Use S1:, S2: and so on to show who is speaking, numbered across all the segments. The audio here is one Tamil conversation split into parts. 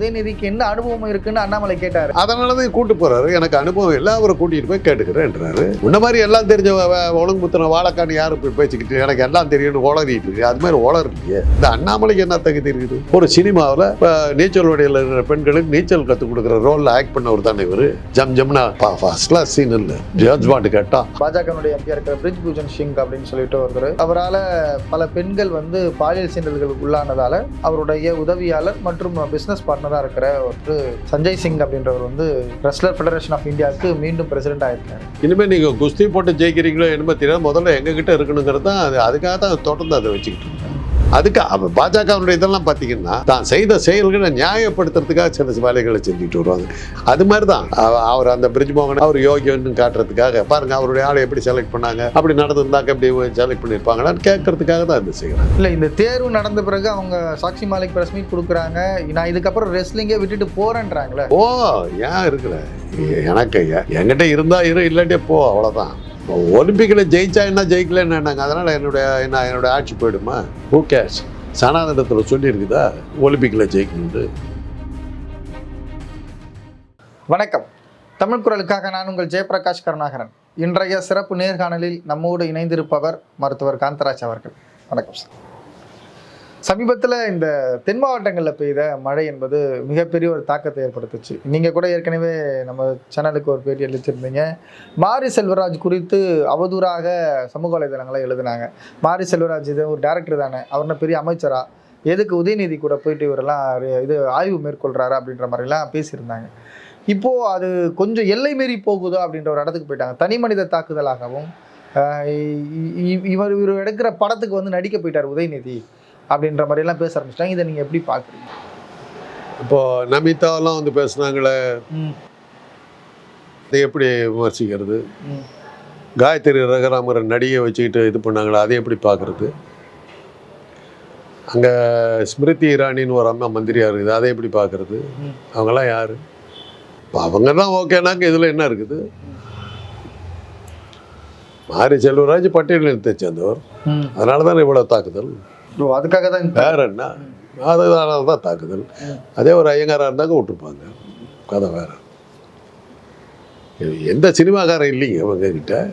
S1: உதயநிதிக்கு என்ன அனுபவம் இருக்குன்னு அண்ணாமலை கேட்டாரு.
S2: அதனால தான் கூட்டு போறாரு. எனக்கு அனுபவம் இல்லை. அவரை கூட்டிட்டு போய் கேட்டுக்கிறேன்றாரு முன்ன மாதிரி எல்லாம் தெரிஞ்ச ஒழுங்கு முத்தின வாழைக்கான்னு யாரு போய் பேசிக்கிட்டு எனக்கு எல்லாம் தெரியும்னு உளறிட்டு இருக்கு. அது மாதிரி உளர் இல்லையே இந்த அண்ணாமலைக்கு என்ன தகுதி இருக்குது? ஒரு சினிமாவில் நீச்சல் வடையில் இருக்கிற பெண்களுக்கு நீச்சல் கற்றுக் கொடுக்குற ரோலில் ஆக்ட் பண்ணவர் தானே இவர்? ஜம் ஜம்னா ஃபர்ஸ்ட் கிளாஸ் சீன் இல்லை. ஜார்ஜ் பாண்டு கேட்டா.
S1: பாஜகனுடைய எம்பியா இருக்கிற பிரிஜ் பூஜன் சிங் அப்படின்னு சொல்லிட்டு ஒருத்தர். அவரால் பல பெண்கள் வந்து பாலியல் சீண்டல்களுக்கு உள்ளானதால அவருடைய உதவியாளர் மற்றும் பிசினஸ் பார்ட்னராக இருக்கிற ஒருத்தர் சஞ்சய் சிங் அப்படின்றவர் வந்து ரெஸ்லர் ஃபெடரேஷன் ஆஃப் இந்தியாவுக்கு மீண்டும் பிரசிடென்ட் ஆயிருக்காரு.
S2: இனிமேல் நீங்கள் குஸ்தி போட்டு ஜெயிக்கிறீங்களோ என்னமோ தெரியாது. முதல்ல எங்ககிட்ட இருக்கணுங்கிறது தான் அது. அதுக்காக தான் தொடர்ந்து அதை வச்சுக்கிட்டு அதுக்கு பாஜகவுடைய இதெல்லாம் பார்த்தீங்கன்னா தான் செய்த செயல்களை நியாயப்படுத்துறதுக்காக சில வேலைகளை செஞ்சுட்டு வருவாங்க. அது மாதிரி தான் அவ- அவர் அந்த பிரிட்ஜ் மோகன் அவர் யோகியன்னு காட்டுறதுக்காக பாருங்க அவருடைய ஆளை எப்படி செலக்ட் பண்ணாங்க அப்படி நடந்திருந்தாக்க எப்படி செலக்ட் பண்ணியிருப்பாங்களான்னு கேட்கறதுக்காக தான் இது செய்கிறாங்க
S1: இல்லை இந்த தேர்வு நடந்த பிறகு அவங்க சாக்ஷி மாலிக் பிரஸ் மீட் கொடுக்குறாங்க. நான் இதுக்கப்புறம் ரெஸ்லிங்கே விட்டுட்டு போறேன்றாங்களே.
S2: ஓ ஏன் இருக்கிற எனக்கு என்கிட்ட இருந்தா இரு இல்லாட்டியே போ அவ்வளோதான் ஒலிம்பிக்கில் ஜெயிச்சா என்ன ஜெயிக்கலன்னு என்னங்க? அதனால் என்னுடைய என்ன என்னுடைய ஆட்சி போயிடுமா? ஹூ கேஷ் சனாதனத்தில் சொல்லியிருக்குதா? ஒலிம்பிக்கில் ஜெயிக்கணும்னு.
S1: வணக்கம். தமிழ் குரலுக்காக நான் உங்கள் ஜெயபிரகாஷ் கருணாகரன். இன்றைய சிறப்பு நேர்காணலில் நம்மோடு இணைந்திருப்பவர் மருத்துவர் காந்தராஜ் அவர்கள். வணக்கம் சார். சமீபத்தில் இந்த தென் மாவட்டங்களில் பெய்த மழை என்பது மிகப்பெரிய ஒரு தாக்கத்தை ஏற்படுத்துச்சு. நீங்கள் கூட ஏற்கனவே நம்ம சேனலுக்கு ஒரு பேட்டி அளிச்சிருந்தீங்க மாரி செல்வராஜ் குறித்து அவதூறாக சமூக வலைதளங்களை எழுதினாங்க. மாரி செல்வராஜ் இது ஒரு டேரக்டர் தானே அவர் பெரிய அமைச்சரா? எதுக்கு உதயநிதி கூட போயிட்டு இவரெல்லாம் இது ஆய்வு மேற்கொள்கிறாரு அப்படின்ற மாதிரிலாம் பேசியிருந்தாங்க. இப்போது அது கொஞ்சம் எல்லை மீறி போகுதோ அப்படின்ற ஒரு இடத்துக்கு போயிட்டாங்க. தனி மனித தாக்குதலாகவும் இ- இவர் இவர் எடுக்கிற படத்துக்கு வந்து நடிக்க போயிட்டார் உதயநிதி. அப்படின்ற மாதிரிலாம் பேச ஆரம்பிச்சிட்டாங்க. இதை நீங்கள் எப்படி பார்க்குறீங்க
S2: இப்போது நமிதாவெல்லாம் வந்து பேசுனாங்களே அதை எப்படி விமர்சிக்கிறது. காயத்ரி ரகராமரை நடிகை வச்சுக்கிட்டு இது பண்ணாங்களே அதை எப்படி பார்க்குறது அங்கே ஸ்மிருதி இரானின்னு ஒரு அம்மா மந்திரியாக இருக்குது அதை எப்படி பார்க்குறது
S1: ம்.
S2: அவங்கெல்லாம் யார்? இப்போ அவங்க தான் ஓகேனாக்க இதில் என்ன இருக்குது? மாரி செல்வராஜ் பட்டியலினத்தை சேர்ந்தவர். அதனால தான் இவ்வளோ தாக்குதல்?
S1: அதுக்காக தான்
S2: வேற என்ன? அதனால தான் தாக்குதல். அதே ஒரு ஐயங்காராக இருந்தாங்க விட்டுருப்பாங்க கதை வேற. எந்த சினிமாக்காரன் இல்லைங்க அவங்க கிட்ட?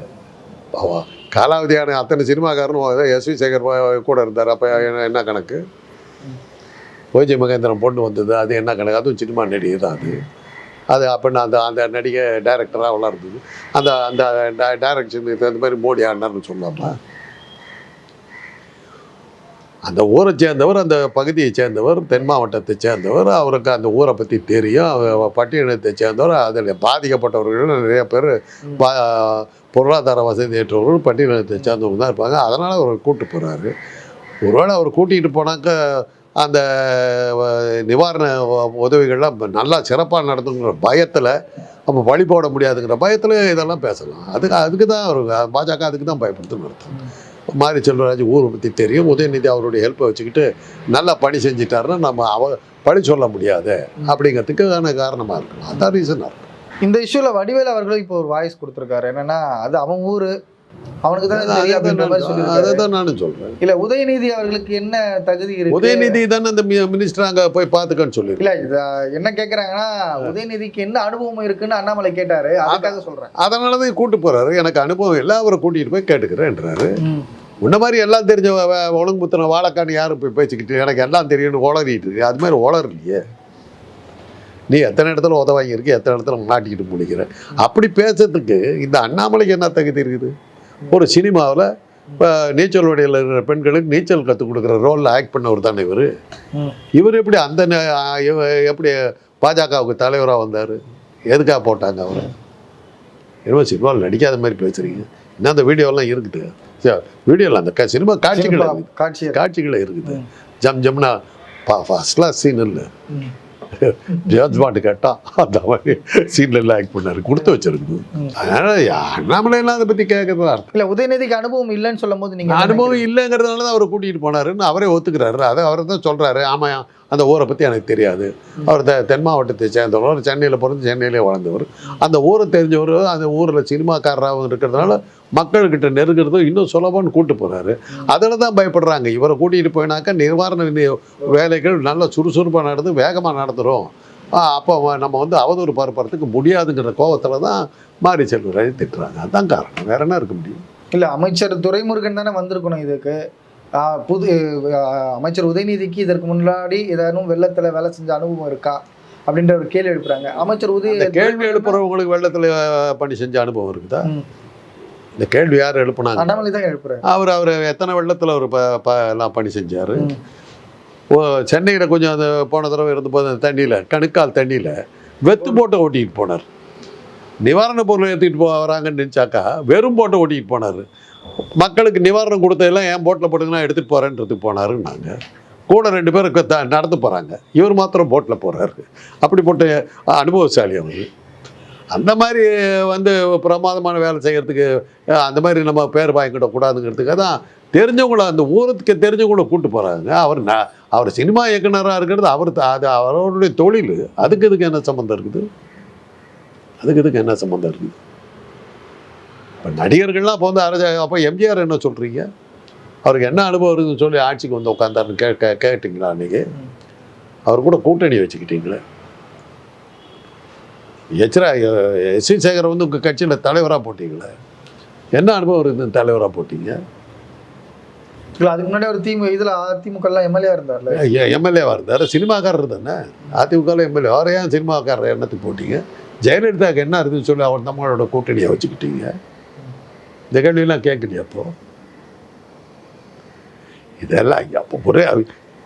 S2: பாவா காலாவதியான அத்தனை சினிமாக்காரனும் எஸ் வி சேகர் பா- கூட இருந்தார். அப்போ என்ன கணக்கு? ஓஜி மகேந்திரன் பொண்ணு வந்தது. அது என்ன கணக்கு? அதுவும் சினிமா நடிகை தான் அது. அது அப்போ அந்த அந்த நடிகை டைரக்டராக வளர்ந்தது. அந்த அந்த டைரக்ஷனுக்கு தகுந்த மாதிரி மோடி ஆடினார்னு சொல்லாமா அந்த ஊரை சேர்ந்தவர் அந்த பகுதியை சேர்ந்தவர் தென் மாவட்டத்தை சேர்ந்தவர் அவருக்கு அந்த ஊரை பற்றி தெரியும். பட்டியலத்தை சேர்ந்தவர் அதில் பாதிக்கப்பட்டவர்கள் நிறைய பேர் பா பொருளாதார வசதியற்றவர்கள் பட்டியலத்தை சேர்ந்தவங்க தான் இருப்பாங்க. அதனால் அவர் கூட்டு போகிறாரு ஒருவேளை அவர் கூட்டிகிட்டு போனாக்க அந்த நிவாரண உதவிகள்லாம் நல்லா சிறப்பாக நடந்துங்கிற பயத்தில் அப்போ வழி போட முடியாதுங்கிற பயத்தில் இதெல்லாம் பேசலாம். அதுக்கு அதுக்கு தான் அவர் பாஜக அதுக்கு தான் பயப்படுத்துன்னு அர்த்தம். மாரி செல்வராஜ் ஊரை பற்றி தெரியும். உதயநிதி அவருடைய ஹெல்ப்பை வச்சுக்கிட்டு நல்லா பணி செஞ்சிட்டாருன்னா நம்ம அவ பழி சொல்ல முடியாது. அப்படிங்கிறதுக்கான காரணமாக இருக்கலாம் அதான் ரீசனாக இருக்கும்.
S1: இந்த இஷ்யூல வடிவேல் அவர்களும் இப்போ ஒரு வாய்ஸ் கொடுத்துருக்காரு. என்னன்னா அது அவன் ஊரு. அவனுக்கு தான்
S2: அதை தான் நானும் சொல்கிறேன்
S1: இல்ல உதயநிதி அவர்களுக்கு என்ன தகுதி இருக்கு?
S2: உதயநிதி தானே அந்த மினிஸ்டர் அங்கே போய் பார்த்துக்கன்னு சொல்லியிருக்கு
S1: இல்ல என்ன கேக்குறாங்கன்னா உதயநிதிக்கு என்ன அனுபவம் இருக்குன்னு அண்ணாமலை கேட்டாரு. அதுக்காக சொல்றேன்.
S2: அதனால தான் கூட்டு போகிறாரு எனக்கு அனுபவம் இல்லை அவரை கூட்டிகிட்டு போய் கேட்டுக்கிறேன்றாரு. முன்ன மாதிரி எல்லாம் தெரிஞ்ச ஒழுங்கு முத்தின வாழைக்கான்னு யாரும் போய் பேசிக்கிட்டு எனக்கு எல்லாம் தெரியும்னு உளறிட்டு இருக்கு. அது மாதிரி உளறலையே நீ எத்தனை இடத்துல உத வாங்கியிருக்கு எத்தனை இடத்துல மாட்டிக்கிட்டு முடிக்கிற அப்படி பேசுறதுக்கு இந்த அண்ணாமலைக்கு என்ன தகுதி இருக்குது? ஒரு சினிமாவில் இப்போ நீச்சல் வடையில் இருக்கிற பெண்களுக்கு நீச்சல் கற்றுக் கொடுக்குற ரோலில் ஆக்ட் பண்ணவர் தானே இவர். இவர் எப்படி அந்த எப்படி பாஜகவுக்கு தலைவராக வந்தார்? எதுக்காக போட்டாங்க அவரை? என்னமோ சினிமாவில் நடிக்காத மாதிரி பேசுறீங்க. இன்னும் அந்த வீடியோலாம் இருக்குது? வீடியோவில் அந்த சினிமா காட்சிகள்
S1: காட்சி
S2: காட்சிகள். இருக்குது. ஜம் ஜம்னா ஃபர்ஸ்ட் கிளாஸ் சீன் இல்லை. ஜேம்ஸ் பாண்டு கேட்டா அந்த மாதிரி சீன்ல ஆக்ட் பண்ணாரு. கொடுத்து வச்சிருக்கு. அதனால அண்ணாமலை எல்லாம் அதை பத்தி கேட்கறதா
S1: இல்ல உதயநிதிக்கு அனுபவம் இல்லைன்னு சொல்லும் போது நீங்க
S2: அனுபவம் இல்லைங்கிறதுனால தான் அவரை கூட்டிகிட்டு போனாருன்னு அவரே ஒத்துக்கிறாரு. அதை அவர் தான் சொல்கிறாரு ஆமாம் அந்த ஊரை பற்றி எனக்கு தெரியாது. அவர் தெ தென் மாவட்டத்தை சேர்ந்தவர். சென்னையில் பிறந்து சென்னையிலே வளர்ந்தவர் அந்த ஊரை தெரிஞ்சவர் அந்த ஊரில் சினிமாக்காரராகவும் இருக்கிறதுனால மக்கள்கிட்ட நெருங்குறதும் இன்னும் சுலபம்னு கூட்டு போறாரு. அதில் தான் பயப்படுறாங்க. இவரை கூட்டிகிட்டு போயினாக்கா நிவாரண வேலைகள் நல்ல சுறுசுறுப்பாக நடந்து வேகமாக நடந்துரும். அப்போ நம்ம வந்து அவதூறு பரப்புறதுக்கு முடியாதுங்கிற கோவத்தில் தான் மாரி செல்வரை திட்டுறாங்க. அதான் காரணம். வேற என்ன இருக்க முடியும்?
S1: இல்ல அமைச்சர் துரைமுருகன் தானே வந்திருக்கணும் இதுக்கு. புது அமைச்சர் உதயநிதிக்கு இதற்கு முன்னாடி ஏதானும் வெள்ளத்துல வேலை செஞ்ச அனுபவம் இருக்கா? அப்படின்ற ஒரு கேள்வி எழுப்புறாங்க. அமைச்சர் உதய
S2: கேள்வி எழுப்புறவங்களுக்கு வெள்ளத்தில் பணி செஞ்ச அனுபவம் இருக்குதா. இந்த கேள்வி யார் எழுப்புனாங்க?
S1: அண்ணாமலை தான் எழுப்புறாரு.
S2: அவர் அவர் எத்தனை வெள்ளத்தில் அவர் ப எல்லாம் பணி செஞ்சார். ஓ சென்னையில் கொஞ்சம் அந்த போன தடவை இருந்தபோது அந்த தண்ணியில் கணுக்கால் தண்ணியில் வெத்து போட்டை ஓட்டிகிட்டு போனார். நிவாரண பொருளை ஏற்றிட்டு போ வராங்கன்னு நினச்சாக்கா வெறும் போட்டை ஓட்டிகிட்டு போனார். மக்களுக்கு நிவாரணம் கொடுத்ததெல்லாம் என் போட்டில் போட்டுங்கன்னா எடுத்துகிட்டு போகிறேன்றதுக்கு போனாருன்னாங்க. கூட ரெண்டு பேரும் நடந்து போகிறாங்க இவர் மாத்திரம் போட்டில் போகிறாரு அப்படிப்பட்ட அனுபவசாலி அவர் அந்த மாதிரி வந்து பிரமாதமான வேலை செய்கிறதுக்கு அந்த மாதிரி நம்ம பேர் வாங்கிடக்கூடாதுங்கிறதுக்காக தான் தெரிஞ்சவங்கள அந்த ஊருக்கு தெரிஞ்சவங்கள கூட்டு போகிறாங்க அவர் ந அவர் சினிமா இயக்குனராக இருக்கிறது அவர் அது அவருடைய தொழில். அதுக்கு இதுக்கு என்ன சம்மந்தம் இருக்குது? அதுக்கு இதுக்கு என்ன சம்மந்தம் இருக்குது? இப்போ நடிகர்கள்லாம் இப்போ வந்து அரச அப்போ எம்ஜிஆர் என்ன சொல்கிறீங்க அவருக்கு என்ன அனுபவம் இருக்குதுன்னு சொல்லி ஆட்சிக்கு வந்து உட்காந்தாருன்னு கே கே கேட்டிங்களா அன்றைக்கி அவர் கூட கூட்டணி வச்சுக்கிட்டீங்களே? எச்ரா எஸ் சி சேகர் வந்து உங்கள் கட்சியில் தலைவராக போட்டீங்களே? என்ன அனுபவம் இருக்குது தலைவராக போட்டீங்க?
S1: இல்ல அதுக்கு முன்னாடி ஒரு திமுக இதுல அதிமுக எல்லாம் எம்எல்ஏ இருந்தார்ல
S2: எம்எல்ஏவாக இருந்தார். சினிமாக்காரர் தானே? அதிமுகவில் எம்எல்ஏ. அவரை ஏன் சினிமாக்காரர் எண்ணத்துக்கு போட்டீங்க? ஜெயலலிதாவுக்கு என்ன இருக்குதுன்னு சொல்லி அவர் நம்மளோட கூட்டணியை வச்சுக்கிட்டீங்க? இந்த கேள்வியெல்லாம் கேட்கலையா அப்போ? இதெல்லாம் அப்போ ஒரே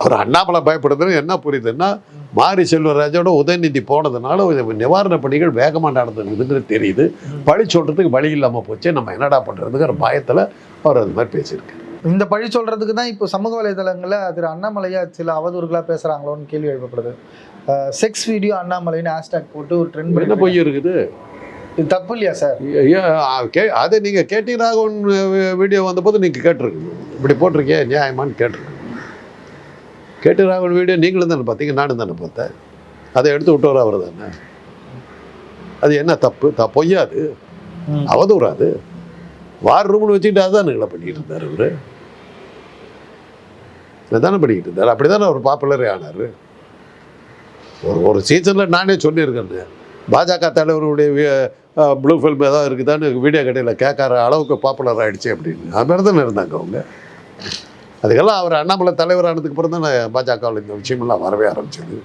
S2: அவர் அண்ணாமலை பயப்படுறது என்ன புரியுதுன்னா மாரி செல்வராஜோட உதயநிதி போனதுனால நிவாரண பணிகள் வேகமாக நடந்ததுங்கிறது தெரியுது. பழி சொல்கிறதுக்கு வழி இல்லாமல் போச்சு. நம்ம என்னடா பண்ணுறதுங்கிற பயத்தில் அவர் அது மாதிரி பேசியிருக்காரு.
S1: இந்த பழி சொல்றதுக்கு தான் இப்போ சமூக வலைதளங்கள்ல திரு அண்ணாமலையா சில அவதூறுகளா பேசுறாங்களோன்னு கேள்வி எழுப்பப்படுது. செக்ஸ் வீடியோ அண்ணாமலைன்னு ஹேஷ்டாக் போட்டு ஒரு ட்ரெண்ட் பண்ணி
S2: பொய் இருக்குது?
S1: இது தப்பு இல்லையா சார்
S2: கே அதை நீங்கள் கேட்டி ராகவன் வி- வீடியோ வந்தபோது நீங்கள் கேட்டிருக்கணும் இப்படி போட்டிருக்கே நியாயமான்னு கேட்டிருக்கணும் கேட்டி ராகவன் வீடியோ நீங்களும் தானே பார்த்தீங்க நானும் தானே பார்த்தேன். அதை எடுத்து விட்டவர் அவர் தானே. அது என்ன தப்பு? த பொய்யாது. அவதூறாது. வார் ரூம்னு வச்சுக்கிட்டு அதான் நிகளை பண்ணிக்கிட்டு இருந்தார் அவர். தானே பண்ணிக்கிட்டு இருந்தார். அப்படி தானே அவர் பாப்புலரே ஆனார். ஒரு ஒரு சீசனில் நானே சொல்லியிருக்கேன். பாஜக தலைவருடைய ப்ளூ ஃபில்ம் ஏதாவது இருக்குதான்னு வீடியோ கடையில் கேட்கார அளவுக்கு பாப்புலர் ஆயிடுச்சு அப்படின்னு. அது மாதிரி தானே இருந்தாங்க அவங்க. அதுக்கெல்லாம் அவர் அண்ணாமலை தலைவரானதுக்கு அப்புறம் தான் பாஜகவில் இந்த விஷயமெல்லாம் வரவே ஆரம்பிச்சது.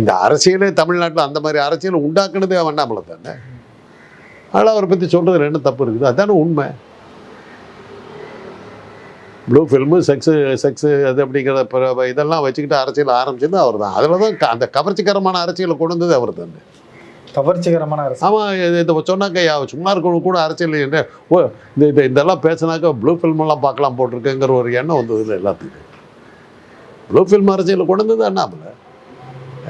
S2: இந்த அரசியலே தமிழ்நாட்டில் அந்த மாதிரி அரசியல் உண்டாக்குனதே அண்ணாமலை தானே. அதனால் அவரை பற்றி சொல்கிறதுல என்ன தப்பு இருக்குது? அதானே உண்மை. ப்ளூ ஃபில்மு செக்ஸு செக்ஸு அது அப்படிங்கிற இதெல்லாம் வச்சுக்கிட்டு அரசியல் ஆரம்பிச்சது அவர் தான் அதில் தான் அந்த கவர்ச்சிகரமான அரசியலை கொண்டு வந்தது அவர் தானே
S1: கவர்ச்சிகரமான அரசு.
S2: ஆமாம் இதை சொன்னாக்க சும்மா இருக்கவங்க கூட அரசியல் என்ன ஓ இந்த இந்த இதெல்லாம் பேசினாக்கா ப்ளூ ஃபில்மெல்லாம் பார்க்கலாம் போட்டிருக்கேங்கிற ஒரு எண்ணம் வந்தது எல்லாத்துக்கும். ப்ளூ ஃபில்ம் அரசியலை கொண்டு வந்தது அண்ணாமலை.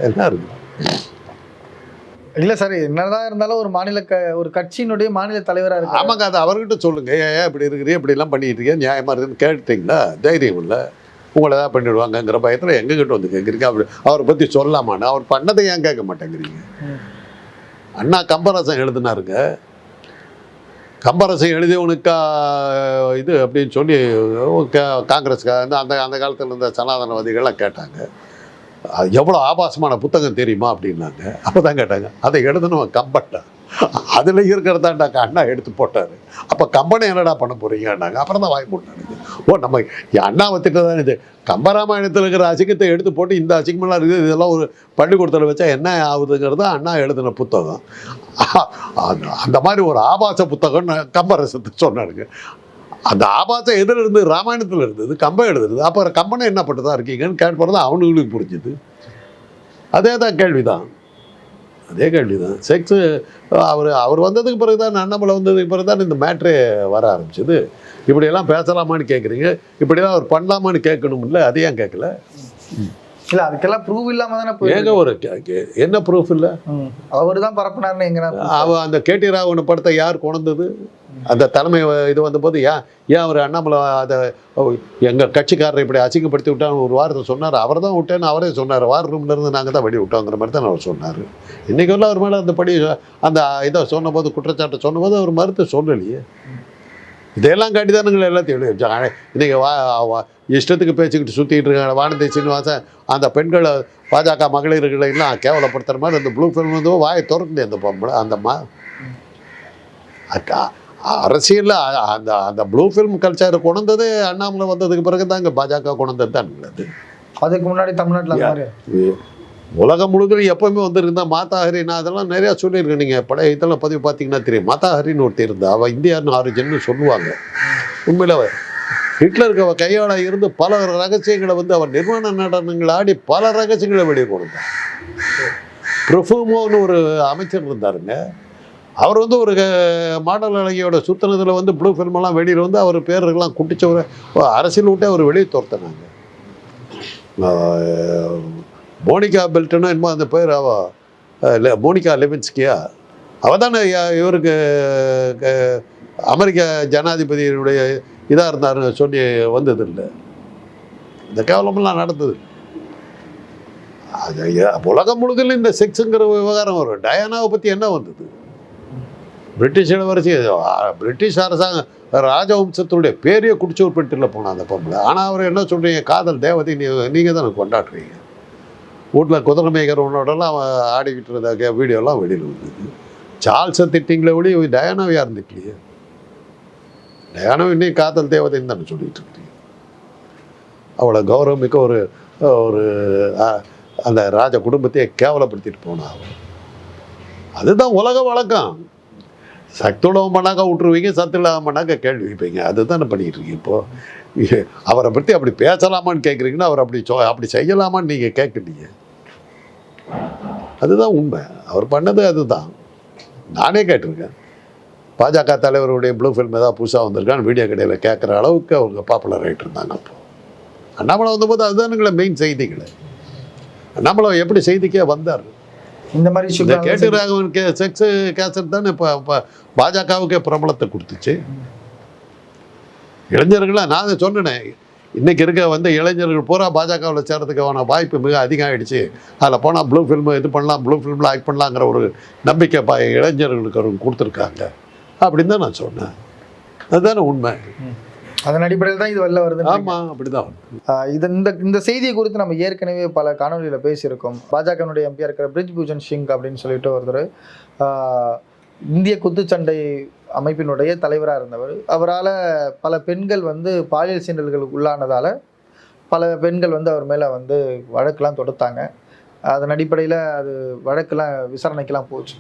S2: என்ன இருக்குது
S1: இல்ல சார் என்னதான் இருந்தாலும் ஒரு மாநில க ஒரு கட்சியினுடைய மாநில தலைவரா இருக்கு
S2: ஆமாங்க அது அவர்கிட்ட சொல்லுங்க. ஏன் இப்படி இருக்கிறீ இப்படிலாம் பண்ணிட்டு இருக்கீங்க நியாயமா இருக்குன்னு கேட்டீங்களா தைரியம் இல்லை. உங்களை ஏதாவது பண்ணிடுவாங்கங்கிற பயத்தில் எங்ககிட்ட வந்து கேட்குறீங்க அப்படி அவரை பற்றி சொல்லாமான்னு அவர் பண்ணதை ஏன் கேட்க மாட்டேங்கிறீங்க. அண்ணா கம்பரசம் எழுதினாருங்க. கம்பரசம் எழுதியவனுக்கா இது அப்படின்னு சொல்லி கா- காங்கிரஸ் அந்த அந்த காலத்தில் இருந்த சனாதனவாதிகள்லாம் கேட்டாங்க. அது எவ்வளோ ஆபாசமான புத்தகம் தெரியுமா அப்படின்னாங்க. அப்போ தான் கேட்டாங்க. அதை எழுதுனவன் கம்பன்டா அதில் இருக்கிறதாண்டாக்கா அண்ணா எடுத்து போட்டார். அப்போ கம்பனை என்னடா பண்ண போகிறீங்கன்னாங்க அப்புறம் தான் வாய் போட்டாங்க ஓ நம்ம அண்ணாவை தான் இது. கம்பராமாயணத்தில் இருக்கிற அசிங்கத்தை எடுத்து போட்டு இந்த அசிங்கமெல்லாம் இருக்குது. இதெல்லாம் ஒரு பள்ளிக்கூடத்தில் வச்சா என்ன ஆகுதுங்கிறது அண்ணா எழுதின புத்தகம். அந்த அந்த மாதிரி ஒரு ஆபாச புத்தகம்னு கம்பரசத்தை சொன்னாருங்க. அந்த ஆபாசம் எதில் இருந்து ராமாயணத்தில் இருந்தது கம்பம் எழுதுறது. அப்போ கம்பனை என்ன பண்ணுறதா இருக்கீங்கன்னு கேட்பது அவனுங்களுக்கு புரிஞ்சுது. அதே தான் கேள்விதான். அதே கேள்வி தான் செக்ஸு அவர் அவர் வந்ததுக்கு பிறகு தான் அண்ணாமலை வந்ததுக்கு பிறகு தான் இந்த மேட்ரே வர ஆரம்பிச்சது. இப்படியெல்லாம் பேசலாமான்னு கேட்குறீங்க இப்படியெல்லாம் அவர் பண்ணலாமான்னு கேட்கணும்ல அது ஏன் கேட்கல
S1: இல்ல அதுக்கெல்லாம் ப்ரூவ் இல்லாம தானே
S2: ஏங்க ஒரு என்ன ப்ரூஃப் இல்லை?
S1: அவர் தான் பரப்புனாருன்னு எங்க
S2: அவ அந்த கேடி ராவண படத்தை யார் கொண்டது அந்த தலைமை இது வந்தபோது ஏன் ஏன் அவர் அண்ணாமலை அதை எங்கள் கட்சிக்காரரை இப்படி அசிங்கப்படுத்தி விட்டான்னு ஒரு வாரத்தை சொன்னார். அவர் தான் விட்டேன்னு அவரே சொன்னார். வார் ரூம்ல இருந்து நாங்கள் தான் வெடி விட்டோங்கிற மாதிரி தான் அவர் சொன்னார். இன்னைக்கு வரலாம் அவர் மேலே அந்த படி அந்த இதை சொன்னபோது குற்றச்சாட்டை சொன்னபோது அவர் மறுத்து சொல்லலையே. இதையெல்லாம் காட்டி தானுங்களே எல்லாத்தையும். இன்னைக்கு வா- இஷ்டத்துக்கு பேசிக்கிட்டு சுற்றிட்டு இருக்காங்க. வானதி சீனிவாசன் அந்த பெண்களை பாஜக மகளிர்களை எல்லாம் கேவலப்படுத்துற மாதிரி அந்த ப்ளூ ஃபில்ம் வந்து வாயை திறக்கலையே அந்த பொம்பளை அந்த மா அக்கா அரசியலில் அந்த அந்த ப்ளூ ஃபில்ம் கல்ச்சரை கொண்டது அண்ணாமலை வந்ததுக்கு பிறகு தான் இங்கே பாஜக கொண்டது தான் நல்லது
S1: அதுக்கு முன்னாடி தமிழ்நாட்டுல
S2: உலகம் முழுக்க எப்பவுமே வந்திருந்தா மாதா ஹரி நான் அதெல்லாம் நிறையா சொல்லியிருக்கேன். நீங்கள் பழைய இதெல்லாம் பதிவு பார்த்தீங்கன்னா தெரியும். மாதா ஹரின்னு ஒருத்தர் இருந்தா அவள் இந்தியான்னு ஆரிஜின்னு சொல்லுவாங்க. உண்மையில் அவ ஹிட்லருக்கு அவள் கையாள இருந்து பல ரகசியங்களை வந்து அவன் நிர்வாண நடனங்கள் ஆடி பல ரகசியங்களை வெளியே கொடுத்தான் ப்ரொஃபுமோன்னு ஒரு அமைச்சர் இருந்தாருங்க. அவர் வந்து ஒரு மாடல் அழகியோட சுத்தினதில் வந்து ப்ளூ ஃபில்மெல்லாம் வெளியில் வந்து அவர் பேரெல்லாம் குட்டிச்சவரை அரசியல் விட்டு அவர் வெளியே துரத்தினாங்க. மோனிகா பெல்ட்னோ என்னமோ அந்த பேர் அவ அஹ், மோனிகா லெவின்ஸ்கியா? அவ தானே இவருக்கு அமெரிக்க ஜனாதிபதியினுடைய இதாக இருந்தாருன்னு சொல்லி வந்தது இல்லை இந்த கேவலமெல்லாம் நடந்தது அது உலகம் முழுக்கல இந்த செக்ஸுங்கிற விவகாரம் வரும். டயானாவை பற்றி என்ன வந்தது? பிரிட்டிஷ் இளவரசி பிரிட்டிஷ் அரசாங்கம் ராஜவம்சத்துடைய பேரையே குடிச்சோர் பெட்டில் போனான் அந்த பொம்பளை. ஆனால் அவர் என்ன சொல்கிறீங்க காதல் தேவதை நீங்கள் நீங்கள் தான் கொண்டாடுறீங்க. வீட்டில் குதிரை மேய்க்கிறவனோடலாம் அவன் ஆடிக்கிட்டு இருந்த வீடியோலாம் வெளியில் வந்தது. சார்ல்ஸை திட்டிங்களே ஒளி டயானாவை யாரும் திட்டலையே இன்னும் காதல் தேவதைன்னு தானே சொல்லிட்டு இருக்கீங்க. அவளை கௌரவமிக்க ஒரு ஒரு அந்த ராஜ குடும்பத்தையே கேவலப்படுத்திட்டு போனா அவ அதுதான் உலக வழக்கம். சத்துள்ளவன் பண்ணாக்க விட்டுருவீங்க சத்து இல்லாமல் பண்ணாக்க கேள்வி வைப்பீங்க. அதுதானே பண்ணிட்டு இருக்கீங்க இப்போ. அவரை பற்றி அப்படி பேசலாமான்னு கேட்குறீங்கன்னா அவர் அப்படி சொ அப்படி செய்யலாமான்னு நீங்கள் கேட்குறீங்க அதுதான் உண்மை. அவர் பண்ணது அதுதான். நானே கேட்டிருக்கேன். பாஜக தலைவருடைய ப்ளூ ஃபில்ம் ஏதாவது புதுசாக வந்திருக்கான்னு வீடியோ கடையில் கேட்குற அளவுக்கு அவங்க பாப்புலர் ஆகிட்டு இருந்தாங்க அப்போ. அண்ணாமலை வந்தபோது அதுதானுங்களே மெயின் செய்திகளை. அண்ணாமலை எப்படி செய்திக்கே வந்தார்?
S1: இந்த மாதிரி
S2: இந்த கேட்டு ராகவன் கே செக்ஸ் கேசட் தானே இப்போ பாஜகவுக்கே பிரபலத்தை கொடுத்துச்சு. இளைஞர்களா நான் சொன்னேனே இன்னைக்கு இருக்க வந்து இளைஞர்கள் பூரா பாஜகவில் சேர்றதுக்கான வாய்ப்பு மிக அதிகம் ஆயிடுச்சு அதில் போனால் ப்ளூ ஃபில்ம் இது பண்ணலாம் ப்ளூ ஃபில்மில் ஆக்ட் பண்ணலாங்கிற ஒரு நம்பிக்கை ப இளைஞர்களுக்கு அவங்க கொடுத்துருக்காங்க. அப்படின்னு தான் நான் சொன்னேன். அதுதானே உண்மை.
S1: அதன் அடிப்படையில் தான் இது வெளில வருது
S2: ஆமாம் அப்படிதான்.
S1: இது இந்த இந்த செய்தியை குறித்து நம்ம ஏற்கனவே பல காணொலியில் பேசியிருக்கோம். பாஜகனுடைய எம்பியா இருக்கிற பிரிஜ் பூஷன் சிங் அப்படின்னு சொல்லிட்டு ஒருத்தர் இந்திய குத்துச்சண்டை அமைப்பினுடைய தலைவராக இருந்தவர். அவரால் பல பெண்கள் வந்து பாலியல் சீண்டல்களுக்கு உள்ளானதால் பல பெண்கள் வந்து அவர் மேலே வந்து வழக்கெல்லாம் தொடுத்தாங்க. அதன் அடிப்படையில் அது வழக்கெல்லாம் விசாரணைக்கெல்லாம் போச்சு.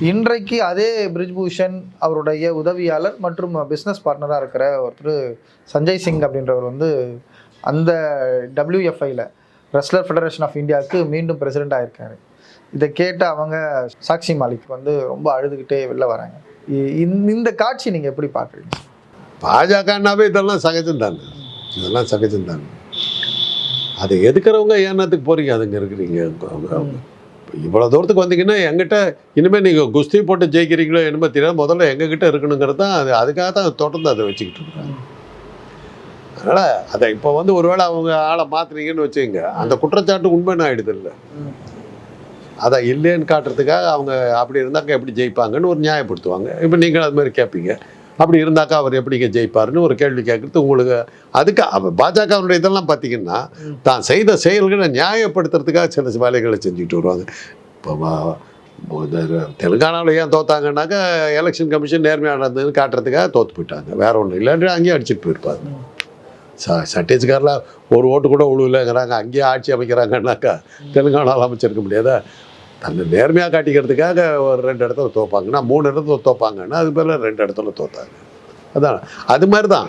S1: இன்றைக்கு அதே பிரிஜ்பூஷன் அவருடைய உதவியாளர் மற்றும் பிஸ்னஸ் பார்ட்னராக இருக்கிற ஒருத்தர் சஞ்சய் சிங் அப்படின்றவர் வந்து அந்த டபிள்யூஎஃப்ஐயில் ரெஸ்லர் ஃபெடரேஷன் ஆஃப் இந்தியாவுக்கு மீண்டும் பிரசிடெண்ட் ஆயிருக்காரு. இதை கேட்டு அவங்க சாக்ஷி மாலிக் வந்து ரொம்ப அழுதுகிட்டே வெளில வராங்க. இ- இந்த- இந்த காட்சி நீங்கள் எப்படி பார்க்குறீங்க?
S2: பாஜகன்னாவே இதெல்லாம் சகஜம்தாங்க இதெல்லாம் சகஜம்தாங்க அதை எதுக்குறவங்க ஏன்னத்துக்கு போகிறீங்க அதுங்க இருக்கிறீங்க. இவ்வளோ தூரத்துக்கு வந்தீங்கன்னா எங்கிட்ட இனிமேல் நீங்கள் குஸ்தி போட்டு ஜெயிக்கிறீங்களோ என்னமோ தெரியாது. முதல்ல எங்ககிட்ட இருக்கணுங்கிறது தான் அது. அதுக்காக தான் தொடர்ந்து அதை வச்சுக்கிட்டு இருக்காங்க. அதனால் அதை இப்போ வந்து ஒருவேளை அவங்க ஆளை மாற்றுறீங்கன்னு வச்சுக்கோங்க அந்த குற்றச்சாட்டு உண்மைன்னு ஆயிடுது இல்லை. அதை இல்லைன்னு காட்டுறதுக்காக அவங்க அப்படி இருந்தாக்கா எப்படி ஜெயிப்பாங்கன்னு ஒரு நியாயப்படுத்துவாங்க. இப்போ நீங்கள் அது மாதிரி கேட்பீங்க அப்படி இருந்தாக்கா அவர் எப்படிங்க ஜெயிப்பாருன்னு ஒரு கேள்வி கேட்குறது உங்களுக்கு. அதுக்கு அவ- பாஜகவுடைய இதெல்லாம் பார்த்தீங்கன்னா தான் செய்த செயல்களை நியாயப்படுத்துறதுக்காக சில வேலைகளை செஞ்சுட்டு வருவாங்க. இப்போ தெலுங்கானாவில் ஏன் தோத்தாங்கன்னாக்கா எலெக்ஷன் கமிஷன் நேர்மையாக நடந்ததுன்னு காட்டுறதுக்காக தோத்து போயிட்டாங்க. வேற ஒன்றும் இல்லைன்னு அங்கேயும் அடிச்சுட்டு போயிருப்பாங்க. ச சட்டீஸ்கரில் ஒரு ஓட்டு கூட உழுவில்லைங்கிறாங்க அங்கேயே ஆட்சி அமைக்கிறாங்கன்னாக்கா தெலுங்கானாவில் அமைச்சிருக்க முடியாதா? தன்னை நேர்மையாக காட்டிக்கிறதுக்காக ஒரு ரெண்டு இடத்துல தோப்பாங்கன்னா மூணு இடத்துல தோப்பாங்கன்னா அது பேர் ரெண்டு இடத்துல தோத்தாங்க அதான். அது மாதிரி தான்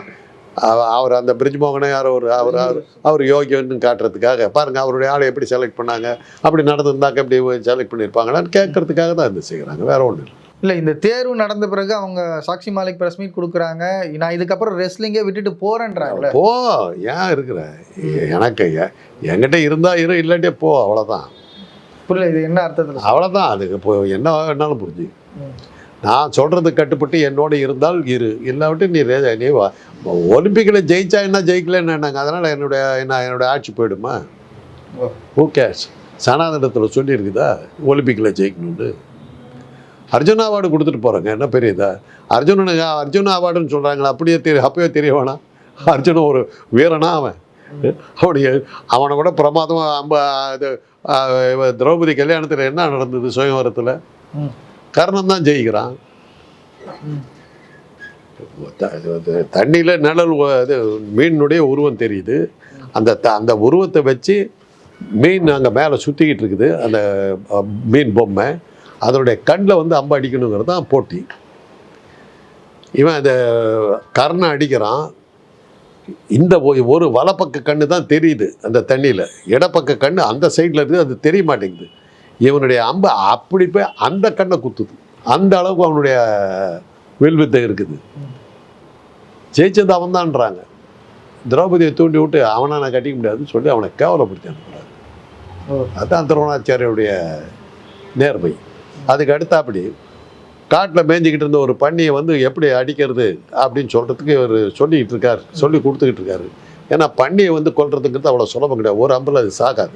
S2: அவ- அவர் அந்த பிரிட்ஜ் மோகனை யார் ஒரு அவர் அவர் அவர் யோகியன்னு காட்டுறதுக்காக பாருங்க அவருடைய ஆளை எப்படி செலக்ட் பண்ணாங்க அப்படி நடந்திருந்தாக்க எப்படி செலக்ட் பண்ணியிருப்பாங்களான்னு கேட்கறதுக்காக தான் இது செய்கிறாங்க வேற ஒன்றும் இல்லை.
S1: இல்லை இந்த தேர்வு நடந்த பிறகு அவங்க சாக்ஷி மாலிக் பிரஸ் மீட் கொடுக்குறாங்க. நான் இதுக்கப்புறம் ரெஸ்லிங்கே விட்டுட்டு போறேன்றாங்களே.
S2: போ ஏன் இருக்கிற? எனக்கு என்கிட்ட இருந்தால் இரு இல்லாட்டியே போ அவ்வளோதான்
S1: புரியல இது என்ன அர்த்தத்தில்
S2: அவ்வளோதான் அதுக்கு இப்போ என்ன வேணாலும் புரிஞ்சு. நான் சொல்றது கட்டுப்பட்டு என்னோட இருந்தால் இரு. இல்லாவிட்டு நீ ரே- நீ ஒலிம்பிக்கில் ஜெயிச்சா என்ன ஜெயிக்கலன்னு என்னங்க? அதனால் என்னுடைய என்ன என்னோட ஆட்சி போயிடுமா. ஹூ கேர்ஸ் சனாதனத்தில் சொல்லியிருக்குதா? ஒலிம்பிக்கில் ஜெயிக்கணும்னு. அர்ஜுனா அவார்டு கொடுத்துட்டு போகிறாங்க என்ன பெரியதா? அர்ஜுனனுக்கு அர்ஜுனா அவார்டுன்னு சொல்கிறாங்களா அப்படியே தெரிய அப்பயே தெரிய வேணாம். அர்ஜுனன் ஒரு வீரனா அவன். அவனுடைய அவனை விட பிரமாதமாக அம்ப இது திரௌபதி கல்யாணத்தில் என்ன நடந்தது சுயவரத்தில். கர்ணன் தான் ஜெயிக்கிறான். தண்ணியில் நிழல் இது மீனுடைய உருவம் தெரியுது. அந்த த- அந்த உருவத்தை வச்சு மீன் அங்கே மேலே சுற்றிக்கிட்டு இருக்குது. அந்த மீன் பொம்மை. அதனுடைய கண்ணில் வந்து அம்பு அடிக்கணுங்கிறது தான் போட்டி. இவன் அந்த கர்ணன் அடிக்கிறான். இந்த ஒரு வலப்பக்க கண்ணு தான் தெரியுது அந்த தண்ணியில். இடப்பக்க கண்ணு அந்த சைடில் இருக்குது அது தெரிய மாட்டேங்குது இவனுடைய அம்பு அப்படி போய் அந்த கண்ணை குத்துது. அந்த அளவுக்கு அவனுடைய வில்வித்தை இருக்குது. ஜெயிச்சது அவன் தான்றாங்க. திரௌபதியை தூண்டி விட்டு அவனை நான் கட்டிக்க முடியாதுன்னு சொல்லி அவனை கேவலப்படுத்தி அனுப்புறாங்க
S1: ஓ.
S2: அதான் துரோணாச்சாரியுடைய நேர்மை. அதுக்கு அடுத்தாப்படி காட்டில் மேய்ஞ்சிக்கிட்டு இருந்த ஒரு பன்னியை வந்து எப்படி அடிக்கிறது அப்படின்னு சொல்கிறதுக்கு இவர் சொல்லிக்கிட்டு இருக்கார். சொல்லி கொடுத்துக்கிட்டு இருக்காரு. ஏன்னா பன்னியை வந்து கொல்றதுங்கிறது அவ்வளோ சுலபம் கிடையாது. ஒரு அம்பில் அது சாகாது.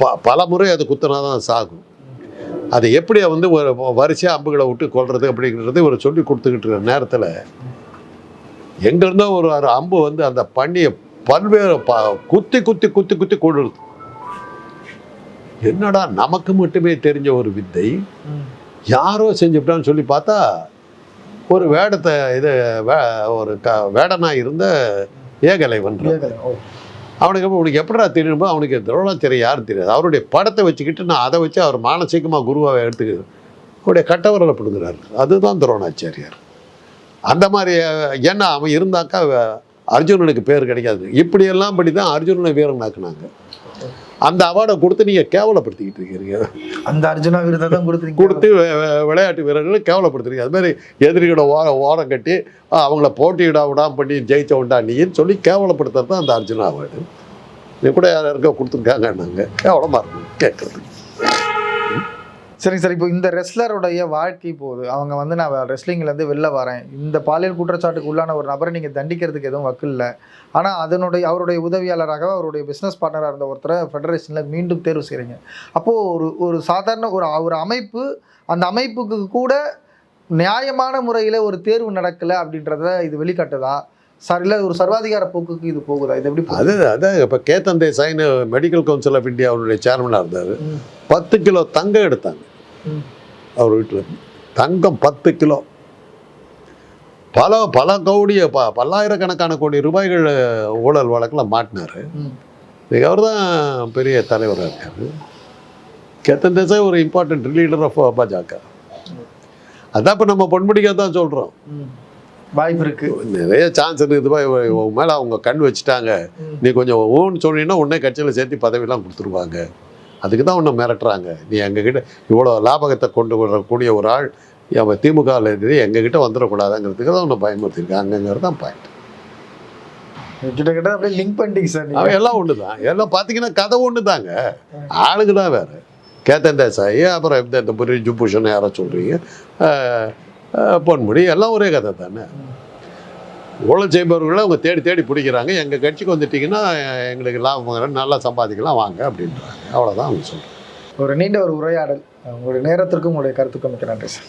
S2: ப பல முறை அது குத்துனா தான் சாகும். அது எப்படி வந்து ஒரு வரிசையாக அம்புகளை விட்டு கொல்றது அப்படிங்கிறது இவர் சொல்லி கொடுத்துக்கிட்டு இருக்கிற நேரத்தில் எங்கேருந்தோ ஒரு அம்பு வந்து அந்த பண்ணியை பல்வேறு ப குத்தி குத்தி குத்தி குத்தி கொள்ளுது. என்னடா நமக்கு மட்டுமே தெரிஞ்ச ஒரு வித்தை. யாரோ செஞ்சுட்டான்னு சொல்லி பார்த்தா ஒரு வேடத்தை இது வே ஒரு க வேடனாக இருந்த ஏகலைவன். அவனுக்கு உனக்கு எப்படிடா தெரியுமோ? அவனுக்கு துரோணாச்சாரி யாரும் தெரியாது. அவருடைய படத்தை வச்சுக்கிட்டு நான் அதை வச்சு அவர் மானசீகமாக குருவாவை எடுத்துக்க அவருடைய கட்டவரலை பிடுங்குறாரு. அதுதான் துரோணாச்சாரியார். அந்த மாதிரி ஏன்னா அவன் இருந்தாக்கா அர்ஜுனனுக்கு பேர் கிடைக்காது. இப்படியெல்லாம் படி தான் அர்ஜுனனை வீரனாக்குனாங்க. அந்த அவார்டை கொடுத்து நீங்கள் கேவலப்படுத்திக்கிட்டு இருக்கிறீங்க
S1: அந்த அர்ஜுனா விருதை தான் கொடுத்துருக்கீங்க
S2: கொடுத்து வி- விளையாட்டு வீரர்களை கேவலப்படுத்துறீங்க. அது மாதிரி எதிரிகளோட ஓர ஓரம் கட்டி அவங்கள போட்டியிட விடாம பண்ணி ஜெயிச்ச உண்டா நீன்னு சொல்லி கேவலப்படுத்துறது தான் அந்த அர்ஜுனா அவார்டு இது கூட யாருக்கோ கொடுத்துருக்காங்கன்னாங்க. கேவலமாக இருக்கும் கேட்குறது
S1: சரிங்க சார் இப்போ இந்த ரெஸ்லருடைய வாழ்க்கை போகுது அவங்க வந்து நான் இருந்து வெளில வரேன். இந்த பாலியல் குற்றச்சாட்டுக்கு உள்ளான ஒரு நபரை நீங்கள் தண்டிக்கிறதுக்கு எதுவும் வக்கு இல்லை. ஆனால் அதனுடைய அவருடைய உதவியாளராக அவருடைய பிஸ்னஸ் பார்ட்னராக இருந்த ஒருத்தரை ஃபெடரேஷனில் மீண்டும் தேர்வு செய்கிறீங்க அப்போது ஒரு ஒரு சாதாரண ஒரு ஒரு அமைப்பு அந்த அமைப்புக்கு கூட நியாயமான முறையில் ஒரு தேர்வு நடக்கலை அப்படின்றத இது வெளிக்காட்டுதா? சார் இல்லை ஒரு சர்வாதிகார போக்குக்கு இது போகுதா? இது எப்படி?
S2: அது அதான் இப்போ கேத்தன் தேசாய்னு மெடிக்கல் கவுன்சில் ஆஃப் இந்தியா அவருடைய சேர்மனாக இருந்தார். பத்து கிலோ தங்கம் எடுத்தாங்க. அவர் வீட்டில். தங்கம் பத்து கிலோ. பல பல கோடிய ப பல்லாயிரக்கணக்கான கோடி ரூபாய்கள் ஊழல் வழக்கில் மாட்டினார்.
S1: ம்.
S2: இன்னைக்கு அவர் தான் பெரிய தலைவராக இருக்காரு. கேத்தன் தேசாய் ஒரு இம்பார்ட்டன்ட் லீடர் ஆஃப் பாஜக அதான் இப்போ நம்ம பொன்முடிக்க தான் சொல்கிறோம்.
S1: வாய்ப்பு இருக்கு.
S2: நிறைய சான்ஸ் இருக்குது பா, இவ- இவன் மேலே அவங்க கண் வச்சுட்டாங்க. நீ கொஞ்சம் ஊன்னு சொன்னீங்கன்னா உடனே கட்சியில் சேர்த்து பதவியெல்லாம் கொடுத்துருவாங்க. அதுக்கு தான் உன்னை மிரட்டுறாங்க. நீ எங்ககிட்ட இவ்வளோ லாபகத்தை கொண்டு வரக்கூடிய ஒரு ஆள் அவன் திமுகவில் இருந்து எங்ககிட்ட வந்துடக்கூடாதுங்கிறதுக்கு தான் உன்னை பயமுறுத்திருக்காங்கிறது தான் பாயிண்ட்
S1: கிட்டத்தட்ட அப்படியே லிங்க் பண்ணிட்டீங்க சார்.
S2: அவன் எல்லாம் ஒன்று தான் எல்லாம் பார்த்தீங்கன்னா கதை ஒன்று தாங்க ஆளுங்க தான் வேறு. கேத்தன் தேசாயி அப்புறம் இந்த இந்த புரி ஜுபூஷன் யாரோ சொல்கிறீங்க பொன்முடி எல்லாம் ஒரே கதை தானே ஊழல் செய்பவர்களை அவங்க தேடி தேடி பிடிக்கிறாங்க. எங்கள் கட்சிக்கு வந்துட்டிங்கன்னா எங்களுக்கு லாபம் நல்லா சம்பாதிக்கலாம் வாங்க அப்படின்றாங்க. அவ்வளோதான் அவங்க சொல்கிறாங்க
S1: ஒரு நீண்ட ஒரு உரையாடல். உங்களுடைய நேரத்திற்கும் உங்களுடைய கருத்துக்கும் மிக்க நன்றி சார்.